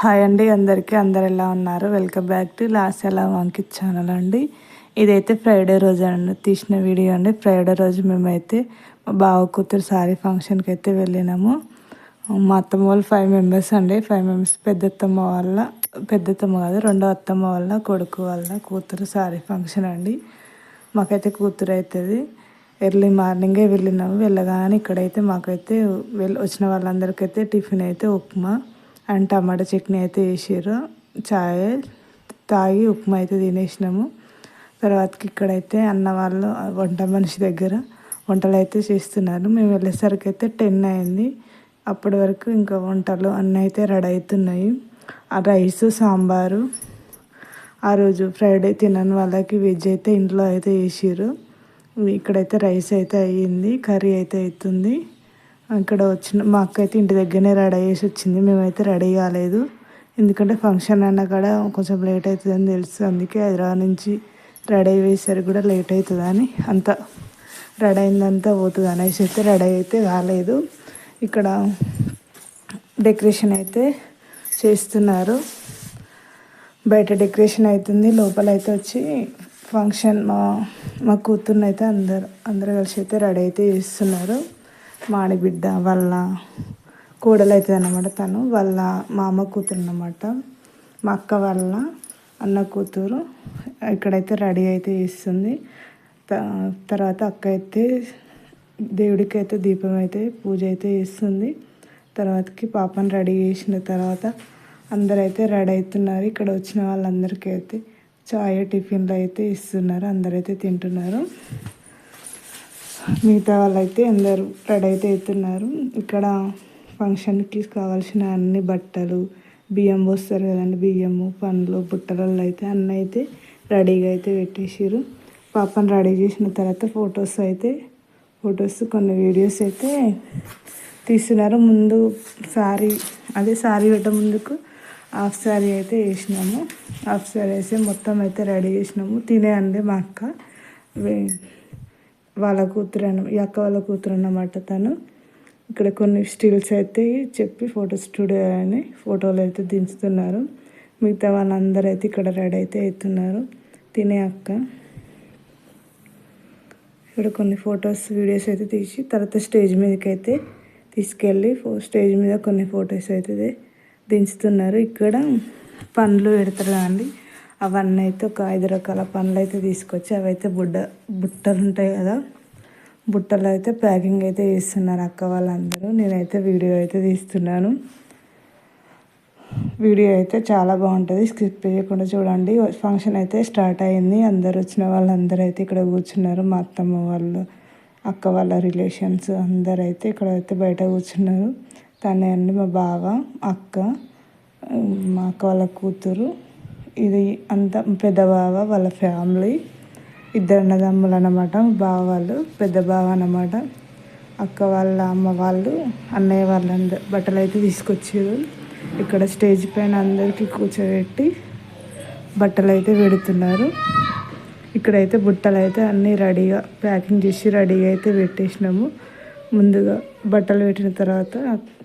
Hi అండి అందరికీ అందరు ఎలా ఉన్నారు? వెల్కమ్ బ్యాక్ టు లాస్ట్ ఎలా వంకిత్ ఛానల్ అండి. ఇదైతే ఫ్రైడే రోజు అండి తీసిన వీడియో అండి. ఫ్రైడే రోజు మేమైతే మా బావ కూతురు సారీ ఫంక్షన్కి అయితే వెళ్ళినాము. మా అత్తమ్మ వాళ్ళు ఫైవ్ మెంబర్స్ అండి. ఫైవ్ మెంబర్స్ పెద్దత్తమ్మ వాళ్ళ పెద్దత్తమ్మ కాదు రెండో అత్తమ్మ వాళ్ళ కొడుకు వాళ్ళ కూతురు సారీ ఫంక్షన్ అండి. మాకైతే కూతురు అవుతుంది ఎర్లీ మార్నింగే వెళ్ళినాము. వెళ్ళగానే ఇక్కడైతే మాకైతే వెళ్ళి వచ్చిన వాళ్ళందరికైతే టిఫిన్ అయితే ఉప్మా. అండ్ టమాటా చట్నీ అయితే వేసారు చాయ్ తాగి ఉప్మా అయితే తినేసినాము. తర్వాతకి ఇక్కడైతే అన్న వాళ్ళు వంట మనిషి దగ్గర వంటలు అయితే చేస్తున్నారు. మేము వెళ్ళేసరికి అయితే టెన్ అయింది. అప్పటి వరకు ఇంకా వంటలు అన్నీ అయితే రెడీ అవుతున్నాయి. ఆ రైస్ సాంబారు ఆ రోజు ఫ్రైడే తినని వాళ్ళకి వెజ్ అయితే ఇంట్లో అయితే వేసారు ఇక్కడైతే రైస్ అయితే అయ్యింది కర్రీ అయితే అవుతుంది. ఇక్కడ వచ్చిన మా అక్క అయితే ఇంటి దగ్గరనే రెడీ చేసి వచ్చింది. మేమైతే రెడీ కాలేదు. ఎందుకంటే ఫంక్షన్ అన్న కూడా కొంచెం లేట్ అవుతుందని తెలుసు. అందుకే హైదరాబాద్ నుంచి రెడీ అయ్యేసరికి కూడా లేట్ అవుతుందని అంత రెడీ అయిందంతా పోతుంది అనేసి అయితే రెడీ అయితే కాలేదు. ఇక్కడ డెకరేషన్ అయితే చేస్తున్నారు. బయట డెకరేషన్ అవుతుంది. లోపల అయితే వచ్చి ఫంక్షన్ మా మా కూతుర్ని అయితే అందరు అందరు కలిసి అయితే రెడీ అయితే చేస్తున్నారు. మాడిబిడ్డ వాళ్ళ కోడలు అవుతుంది అన్నమాట తను వాళ్ళ మామ కూతురు అన్నమాట మా అక్క వాళ్ళ అన్న కూతురు ఇక్కడైతే రెడీ అయితే చేస్తుంది. తర్వాత అక్క అయితే దేవుడికి అయితే దీపం అయితే పూజ అయితే చేస్తుంది. తర్వాతకి పాపను రెడీ చేసిన తర్వాత అందరైతే రెడీ అవుతున్నారు ఇక్కడ వచ్చిన వాళ్ళందరికీ అయితే చాయ్ టిఫిన్లు అయితే ఇస్తున్నారు. అందరైతే తింటున్నారు. మిగతా వాళ్ళైతే అందరూ రెడీ అయితే అవుతున్నారు. ఇక్కడ ఫంక్షన్కి కావాల్సిన అన్ని బట్టలు బియ్యం పోస్తారు కదండి బియ్యము పండ్లు బుట్టలలో అయితే అన్నీ అయితే రెడీగా అయితే పెట్టేసారు పాపను రెడీ చేసిన తర్వాత ఫొటోస్ అయితే ఫొటోస్ కొన్ని వీడియోస్ అయితే తీస్తున్నారు. ముందు సారీ అదే సారీ పెట్ట ముందుకు హాఫ్ శారీ అయితే వేసినాము. హాఫ్ శారీ వేసి మొత్తం అయితే రెడీ చేసినాము. తినేయండి మా అక్క. వాళ్ళ కూతురు అన్న ఈ అక్క వాళ్ళ కూతురు అన్నమాట తను. ఇక్కడ కొన్ని స్టిల్స్ అయితే చెప్పి ఫోటో స్టూడియో అని ఫోటోలు అయితే దించుతున్నారు. మిగతా వాళ్ళందరూ అయితే ఇక్కడ రెడీ అయితే అవుతున్నారు. తినే అక్క. ఇక్కడ కొన్ని ఫొటోస్ వీడియోస్ అయితే తీసి తర్వాత స్టేజ్ మీదకి అయితే తీసుకెళ్ళి స్టేజ్ మీద కొన్ని ఫొటోస్ అయితే దించుతున్నారు. ఇక్కడ పండ్లు పెడతారు అండి. అవన్నీ అయితే ఒక ఐదు రకాల పండ్లు అయితే తీసుకొచ్చి అవైతే బుడ్డ బుట్టలు ఉంటాయి కదా. బుట్టలు అయితే ప్యాకింగ్ అయితే చేస్తున్నారు అక్క వాళ్ళందరూ. నేనైతే వీడియో అయితే తీస్తున్నాను. వీడియో అయితే చాలా బాగుంటుంది. స్కిప్ చేయకుండా చూడండి. ఫంక్షన్ అయితే స్టార్ట్ అయింది. అందరు వచ్చిన వాళ్ళందరూ అయితే ఇక్కడ కూర్చున్నారు. మా అత్తమ్మ వాళ్ళు అక్క వాళ్ళ రిలేషన్స్ అందరు అయితే ఇక్కడ అయితే బయట కూర్చున్నారు. తనే అండి మా బావ అక్క మా అక్క వాళ్ళ కూతురు. ఇది అంత పెద్ద బావ వాళ్ళ ఫ్యామిలీ. ఇద్దరు అన్నదమ్ములు అన్నమాట బావ వాళ్ళు పెద్ద బావ అన్నమాట అక్క వాళ్ళ అమ్మ వాళ్ళు అన్నయ్య వాళ్ళందరూ బట్టలు అయితే తీసుకొచ్చారు ఇక్కడ స్టేజ్ పైన అందరికీ కూర్చోబెట్టి బట్టలు అయితే పెడుతున్నారు. ఇక్కడైతే బుట్టలు అయితే అన్నీ రెడీగా ప్యాకింగ్ చేసి రెడీగా అయితే పెట్టేసినాము. ముందుగా బట్టలు పెట్టిన తర్వాత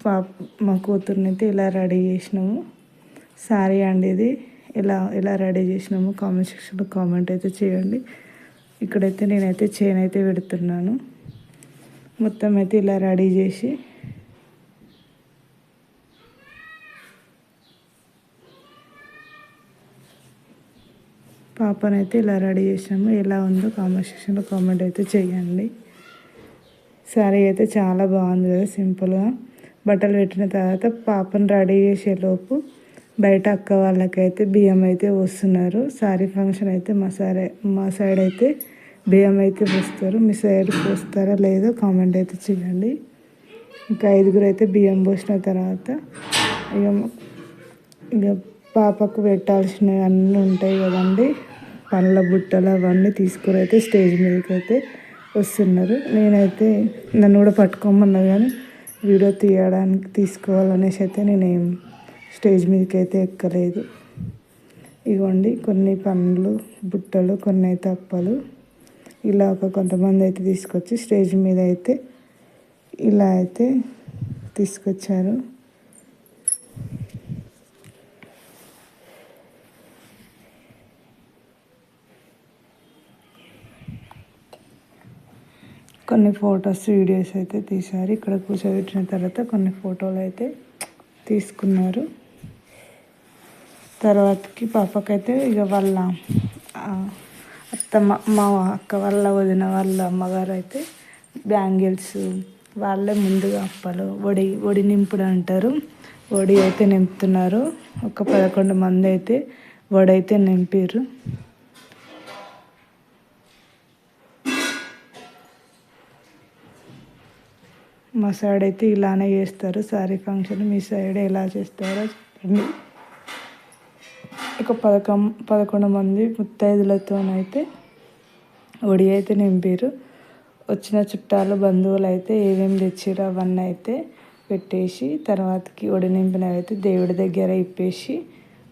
పాప మా కూతుర్ని అయితే ఇలా రెడీ చేసినాము. సారీ అండి ఇది. ఎలా ఎలా రెడీ చేసినామో కామెంట్ సెక్షన్లో కామెంట్ అయితే చేయండి. ఇక్కడైతే నేనైతే చైన్ అయితే పెడుతున్నాను. మొత్తం అయితే ఇలా రెడీ చేసి. పాపనైతే ఇలా రెడీ చేసాము ఎలా ఉందో కామెంట్ సెక్షన్లో కామెంట్ అయితే చేయండి. శారీ అయితే చాలా బాగుంది కదా సింపుల్గా. బట్టలు పెట్టిన తర్వాత పాపను రెడీ చేసేలోపు బయట అక్క వాళ్ళకైతే బియ్యం అయితే వస్తున్నారు సారీ ఫంక్షన్ అయితే మా సారే మా సైడ్ అయితే బియ్యం అయితే పోస్తారు. మీ సైడ్ పోస్తారా లేదో కామెంట్ అయితే చేయండి. ఇంకా ఐదుగురు అయితే బియ్యం పోసిన తర్వాత ఇక ఇక పాపకు పెట్టాల్సినవి అన్నీ ఉంటాయి కదండి. పండ్ల బుట్టలు అవన్నీ తీసుకుని అయితే స్టేజ్ మీదకి అయితే వస్తున్నారు. నేనైతే నన్ను కూడా పట్టుకోమన్నా కానీ వీడియో తీయడానికి తీసుకోవాలనేసి అయితే నేనేం స్టేజ్ మీదకి అయితే ఎక్కలేదు. ఇవ్వండి కొన్ని పండ్లు బుట్టలు కొన్ని అయితే అప్పలు ఇలా ఒక కొంతమంది అయితే తీసుకొచ్చి స్టేజ్ మీద అయితే ఇలా అయితే తీసుకొచ్చారు. కొన్ని ఫొటోస్ వీడియోస్ అయితే తీశారు. ఇక్కడ కూర్చోబెట్టిన తర్వాత కొన్ని ఫోటోలు అయితే తీసుకున్నారు. తర్వాతకి పాపకైతే ఇక వాళ్ళ అత్త అత్తమ్మ మా అక్క వాళ్ళ వదిన వాళ్ళ అమ్మగారు అయితే బ్యాంగిల్స్ వాళ్ళే ముందుగా అప్పలు వడి వడి నింపుడు అంటారు. వడి అయితే నింపుతున్నారు. ఒక పదకొండు మంది అయితే వడి అయితే నింపారు మా సైడ్ అయితే ఇలానే చేస్తారు. సారీ ఫంక్షన్ మీ సైడ్ ఎలా చేస్తారో చెప్పండి. ఒక పదకం పదకొండు మంది ముత్తైదులతోనైతే ఒడి అయితే నింపారు వచ్చిన చుట్టాలు బంధువులు అయితే ఏమేమి తెచ్చిరో అవన్నీ అయితే పెట్టేసి తర్వాతకి ఒడి నింపినవి అయితే దేవుడి దగ్గర ఇప్పేసి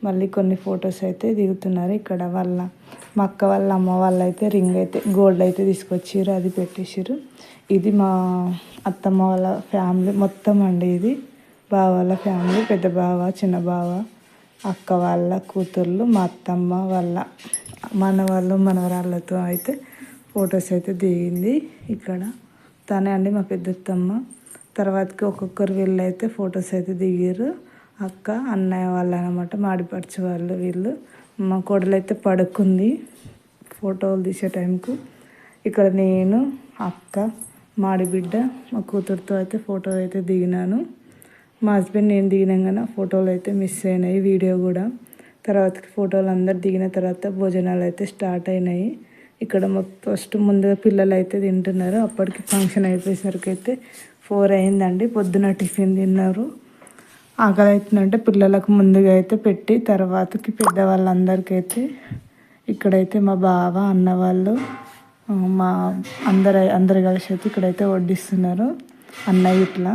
మళ్ళీ కొన్ని ఫొటోస్ అయితే దిగుతున్నారు ఇక్కడ వాళ్ళ మా అక్క వాళ్ళ అమ్మ వాళ్ళు అయితే రింగ్ అయితే గోల్డ్ అయితే తీసుకొచ్చారు అది పెట్టేసారు ఇది మా అత్తమ్మ వాళ్ళ ఫ్యామిలీ మొత్తం అండి ఇది. బావ వాళ్ళ ఫ్యామిలీ పెద్ద బావ చిన్న బావ. అక్క వాళ్ళ కూతుర్లు మా అత్తమ్మ వాళ్ళ మనవాళ్ళు మనవరాళ్ళతో అయితే ఫొటోస్ అయితే దిగింది ఇక్కడ. తనే అండి మా పెద్దత్తమ్మ. తర్వాతకి ఒక్కొక్కరు వీళ్ళు అయితే ఫొటోస్ అయితే దిగారు. అక్క అన్నయ్య వాళ్ళు అనమాట మాడిపడిచే వాళ్ళు వీళ్ళు. మా కోడలు అయితే పడుకుంది ఫోటోలు తీసే టైంకు. ఇక్కడ నేను అక్క మాడి బిడ్డ మా కూతురుతో అయితే ఫోటో అయితే దిగినాను. మా హస్బెండ్ నేను దిగినాగానే ఫోటోలు అయితే మిస్ అయినాయి వీడియో కూడా. తర్వాత ఫోటోలు అందరు దిగిన తర్వాత భోజనాలు అయితే స్టార్ట్ అయినాయి. ఇక్కడ ఫస్ట్ ముందుగా పిల్లలు అయితే తింటున్నారు అప్పటికి ఫంక్షన్ అయిపోయేసరికి అయితే ఫోర్ అయిందండి పొద్దున టిఫిన్ తిన్నారు. ఆకలి అవుతుందంటే పిల్లలకు ముందుగా అయితే పెట్టి తర్వాతకి పెద్దవాళ్ళందరికీ అయితే ఇక్కడైతే మా బావ అన్న వాళ్ళు మా అందరు అందరు కలిసి అయితే ఇక్కడైతే వడ్డిస్తున్నారు అన్నయ్య ఇట్లా.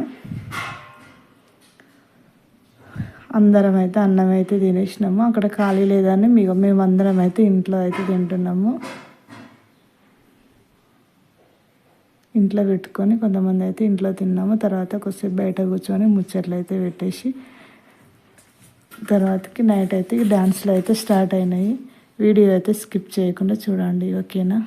అందరం అయితే అన్నం అయితే తినేసినాము. అక్కడ ఖాళీ లేదని మీకు మేమందరం అయితే ఇంట్లో అయితే తింటున్నాము. ఇంట్లో పెట్టుకొని కొంతమంది అయితే ఇంట్లో తిన్నాము. తర్వాత కొద్దిసేపు బయట కూర్చొని ముచ్చట్లు అయితే పెట్టేసి తర్వాతకి నైట్ అయితే డ్యాన్స్లు అయితే స్టార్ట్ అయినాయి. వీడియో అయితే స్కిప్ చేయకుండా చూడండి ఓకేనా?